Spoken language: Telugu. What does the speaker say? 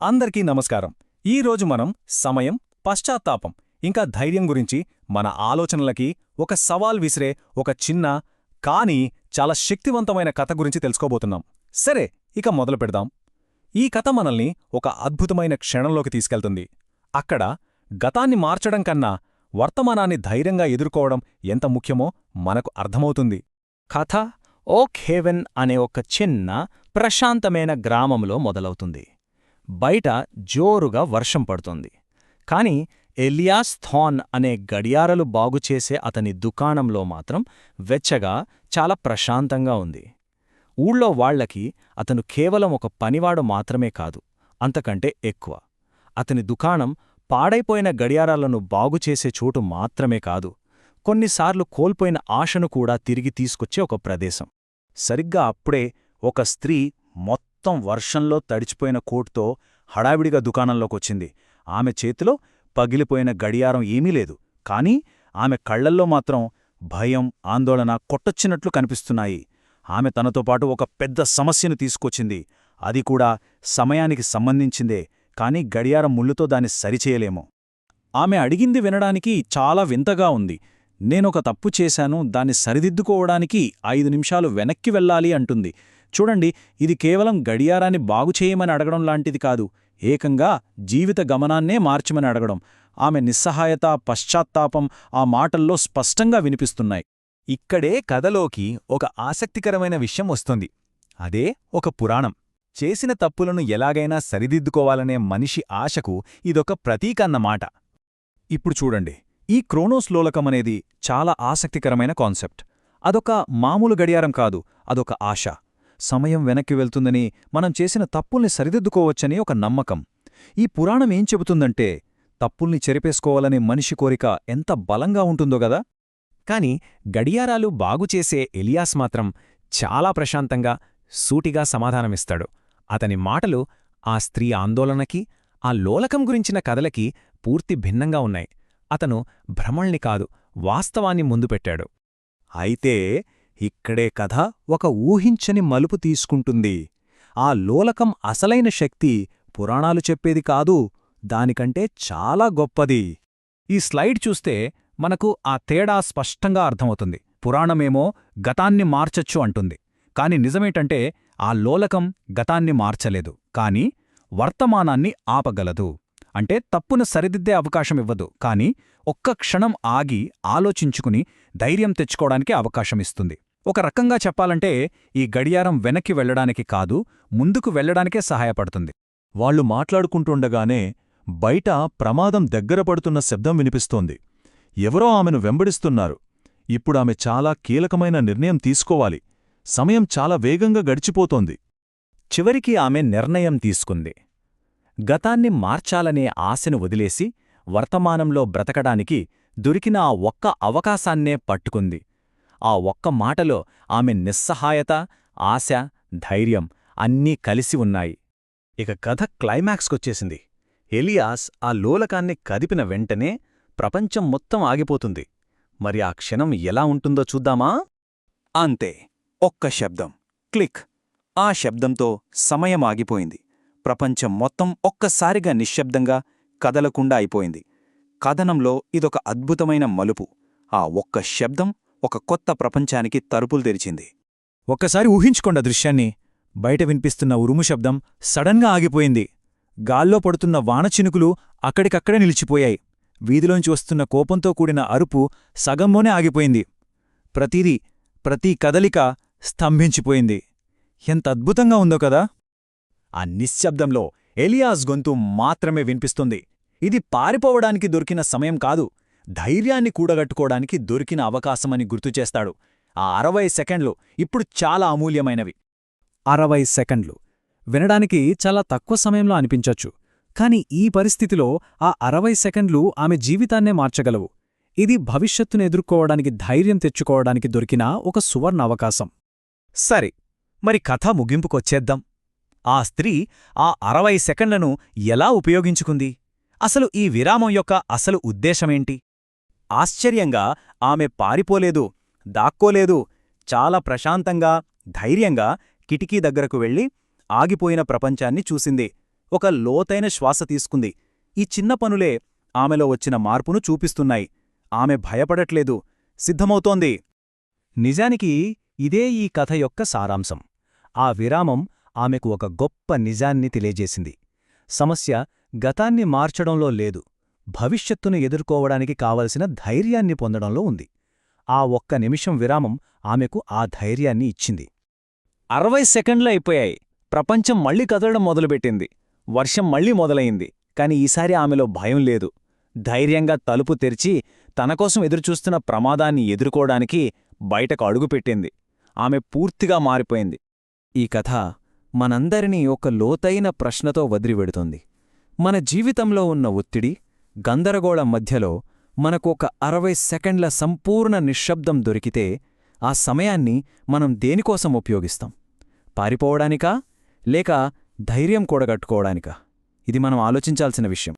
అందరికీ నమస్కారం. ఈరోజు మనం సమయం పశ్చాత్తాపం ఇంకా ధైర్యం గురించి మన ఆలోచనలకి ఒక సవాల్ విసిరే ఒక చిన్న కానీ చాలా శక్తివంతమైన కథ గురించి తెలుసుకోబోతున్నాం. సరే ఇక మొదలు పెడదాం. ఈ కథ మనల్ని ఒక అద్భుతమైన క్షణంలోకి తీసుకెళ్తుంది. అక్కడ గతాన్ని మార్చడం కన్నా వర్తమానాన్ని ధైర్యంగా ఎదుర్కోవడం ఎంత ముఖ్యమో మనకు అర్థమవుతుంది. కథ ఓక్ హేవెన్ అనే ఒక చిన్న ప్రశాంతమైన గ్రామంలో మొదలవుతుంది. బయట జోరుగా వర్షం పడుతుంది. కాని ఎలియాస్ థాన్ అనే గడియారలు బాగుచేసే అతని దుకాణంలో మాత్రం వెచ్చగా చాలా ప్రశాంతంగా ఉంది. ఊళ్ళో వాళ్ళకి అతను కేవలం ఒక పనివాడు మాత్రమే కాదు అంతకంటే ఎక్కువ. అతని దుకాణం పాడైపోయిన గడియారాలను బాగుచేసే చోటు మాత్రమే కాదు కొన్నిసార్లు కోల్పోయిన ఆశను కూడా తిరిగి తీసుకొచ్చే ఒక ప్రదేశం. సరిగ్గా అప్పుడే ఒక స్త్రీ మొత్తం మొత్తం వర్షంలో తడిచిపోయిన కోట్తో హడావిడిగా దుకాణంలోకొచ్చింది. ఆమె చేతిలో పగిలిపోయిన గడియారం ఏమీ లేదు. కాని ఆమె కళ్ళల్లో మాత్రం భయం ఆందోళన కొట్టొచ్చినట్లు కనిపిస్తున్నాయి. ఆమె తనతో పాటు ఒక పెద్ద సమస్యను తీసుకొచ్చింది. అది కూడా సమయానికి సంబంధించిందే కాని గడియారం ముళ్ళుతో దాన్ని సరిచేయలేము. ఆమె అడిగింది వినడానికి చాలా వింతగా ఉంది. నేనొక తప్పు చేశాను దాన్ని సరిదిద్దుకోవడానికి ఐదు నిమిషాలు వెనక్కి వెళ్ళాలి అంటుంది. చూడండి ఇది కేవలం గడియారాన్ని బాగుచేయమని అడగడం లాంటిది కాదు ఏకంగా జీవిత గమనాన్నే మార్చమని అడగడం. ఆమె నిస్సహాయత పశ్చాత్తాపం ఆ మాటల్లో స్పష్టంగా వినిపిస్తున్నాయి. ఇక్కడే కథలోకి ఒక ఆసక్తికరమైన విషయం వస్తుంది. అదే ఒక పురాణం. చేసిన తప్పులను ఎలాగైనా సరిదిద్దుకోవాలనే మనిషి ఆశకు ఇదొక ప్రతీకన్నమాట ఇప్పుడు చూడండి ఈ క్రోనోస్లోలకమనేది చాలా ఆసక్తికరమైన కాన్సెప్ట్. అదొక మామూలు గడియారం కాదు అదొక ఆశ. సమయం వెనక్కి వెళ్తుందని మనం చేసిన తప్పుల్ని సరిదిద్దుకోవచ్చని ఒక నమ్మకం. ఈ పురాణం ఏం చెబుతుందంటే తప్పుల్ని చెరిపేసుకోవాలనే మనిషి కోరిక ఎంత బలంగా ఉంటుందో గదా? కాని గడియారాలు బాగుచేసే ఎలియాస్ మాత్రం చాలా ప్రశాంతంగా సూటిగా సమాధానమిస్తాడు. అతని మాటలు ఆ స్త్రీ ఆందోళనకి ఆ లోలకం గురించిన కథలకి పూర్తి భిన్నంగా ఉన్నాయి. అతను భ్రమణ్ణి కాదు వాస్తవాన్ని ముందు పెట్టాడు. అయితే ఇక్కడే కథ ఒక ఊహించని మలుపు తీసుకుంటుంది. ఆ లోలకం అసలైన శక్తి పురాణాలు చెప్పేది కాదు దానికంటే చాలా గొప్పది. ఈ స్లైడ్ చూస్తే మనకు ఆ తేడా స్పష్టంగా అర్థమవుతుంది. పురాణమేమో గతాన్ని మార్చచ్చు అంటుంది. కాని నిజమేటంటే ఆ లోలకం గతాన్ని మార్చలేదు. కాని వర్తమానాన్ని ఆపగలదు. అంటే తప్పును సరిదిద్దే అవకాశమివ్వదు కాని ఒక్క క్షణం ఆగి ఆలోచించుకుని ధైర్యం తెచ్చుకోవడానికి అవకాశమిస్తుంది ఒక రకంగా చెప్పాలంటే ఈ గడియారం వెనక్కి వెళ్ళడానికి కాదు ముందుకు వెళ్ళడానికే సహాయపడుతుంది. వాళ్ళు మాట్లాడుకుంటుండగానే బయట ప్రమాదం దగ్గర పడుతున్న శబ్దం వినిపిస్తోంది. ఎవరో ఆమెను వెంబడిస్తున్నారు. ఇప్పుడామె చాలా కీలకమైన నిర్ణయం తీసుకోవాలి. సమయం చాలా వేగంగా గడిచిపోతోంది. చివరికి ఆమె నిర్ణయం తీసుకుంది. గతాన్ని మార్చాలనే ఆశను వదిలేసి వర్తమానంలో బ్రతకడానికి దొరికిన ఆ ఒక్క అవకాశాన్నే పట్టుకుంది. ఆ ఒక్క మాటలో ఆమె నిస్సహాయత ఆశ ధైర్యం అన్నీ కలిసి ఉన్నాయి. ఇక కథ క్లైమాక్స్కొచ్చేసింది. ఎలియాస్ ఆ లోలకాన్ని కదిపిన వెంటనే ప్రపంచం మొత్తం ఆగిపోతుంది. మరి ఆ క్షణం ఎలా ఉంటుందో చూద్దామా? అంతే ఒక్క శబ్దం. క్లిక్. ఆ శబ్దంతో సమయం ఆగిపోయింది. ప్రపంచం మొత్తం ఒక్కసారిగా నిశ్శబ్దంగా కదలకుండా అయిపోయింది. కథనంలో ఇదొక అద్భుతమైన మలుపు. ఆ ఒక్క శబ్దం ఒక కొత్త ప్రపంచానికి తలుపులు తెరిచింది. ఒక్కసారి ఊహించుకోండి దృశ్యాన్ని బయట వినిపిస్తున్న ఉరుము శబ్దం సడన్గా ఆగిపోయింది. గాల్లో పడుతున్న వానచినుకులు అక్కడికక్కడే నిలిచిపోయాయి. వీధిలోంచి వస్తున్న కోపంతో కూడిన అరుపు సగంలోనే ఆగిపోయింది. ప్రతిదీ ప్రతి కదలిక స్తంభించిపోయింది. ఎంత అద్భుతంగా ఉందో కదా! ఆ నిశ్శబ్దంలో ఎలియాస్ గొంతు మాత్రమే వినిపిస్తుంది. ఇది పారిపోవడానికి దొరికిన సమయం కాదు. ధైర్యాన్ని కూడగట్టుకోవడానికి దొరికిన అవకాశమని గుర్తుచేస్తాడు ఆ అరవై సెకండ్లు ఇప్పుడు చాలా అమూల్యమైనవి. అరవై సెకండ్లు. వినడానికి చాలా తక్కువ సమయంలో అనిపించొచ్చు. కాని ఈ పరిస్థితిలో ఆ అరవై సెకండ్లు ఆమె జీవితాన్నే మార్చగలవు. ఇది భవిష్యత్తును ఎదుర్కోవడానికి ధైర్యం తెచ్చుకోవడానికి దొరికిన ఒక సువర్ణ అవకాశం. సరే మరి కథ ముగింపుకొచ్చేద్దాం. ఆ స్త్రీ ఆ అరవై సెకండ్లను ఎలా ఉపయోగించుకుంది? అసలు ఈ విరామం యొక్క అసలు ఉద్దేశమేంటి? ఆశ్చర్యంగా ఆమె పారిపోలేదు దాక్కోలేదు. చాలా ప్రశాంతంగా ధైర్యంగా కిటికీ దగ్గరకు వెళ్ళి ఆగిపోయిన ప్రపంచాన్ని చూసింది. ఒక లోతైన శ్వాస తీసుకుంది. ఈ చిన్న పనులే ఆమెలో వచ్చిన మార్పును చూపిస్తున్నాయి. ఆమె భయపడట్లేదు. సిద్ధమవుతోంది. నిజానికి ఇదే ఈ కథ యొక్క సారాంశం. ఆ విరామం ఆమెకు ఒక గొప్ప నిజాన్ని తెలియజేసింది. సమస్య గతాన్ని మార్చడంలో లేదు. భవిష్యత్తును ఎదుర్కోవడానికి కావలసిన ధైర్యాన్ని పొందడంలో ఉంది. ఆ ఒక్క నిమిషం విరామం ఆమెకు ఆ ధైర్యాన్ని ఇచ్చింది. అరవై సెకండ్లు అయిపోయాయి. ప్రపంచం మళ్ళీ కదలడం మొదలుపెట్టింది. వర్షం మళ్ళీ మొదలయింది కాని ఈసారి ఆమెలో భయం లేదు. ధైర్యంగా తలుపు తెరిచి తనకోసం ఎదురుచూస్తున్న ప్రమాదాన్ని ఎదుర్కోవడానికి బయటకు అడుగుపెట్టింది ఆమె పూర్తిగా మారిపోయింది. ఈ కథ మనందరినీ ఒక లోతైన ప్రశ్నతో వదిలివెడుతుంది మన జీవితంలో ఉన్న ఒత్తిడి గందరగోళం మధ్యలో మనకు ఒక అరవై సెకండ్ల సంపూర్ణ నిశ్శబ్దం దొరికితే ఆ సమయాన్ని మనం దేనికోసం ఉపయోగిస్తాం? పారిపోవడానికా? లేక ధైర్యం కూడగట్టుకోవడానికా? ఇది మనం ఆలోచించాల్సిన విషయం.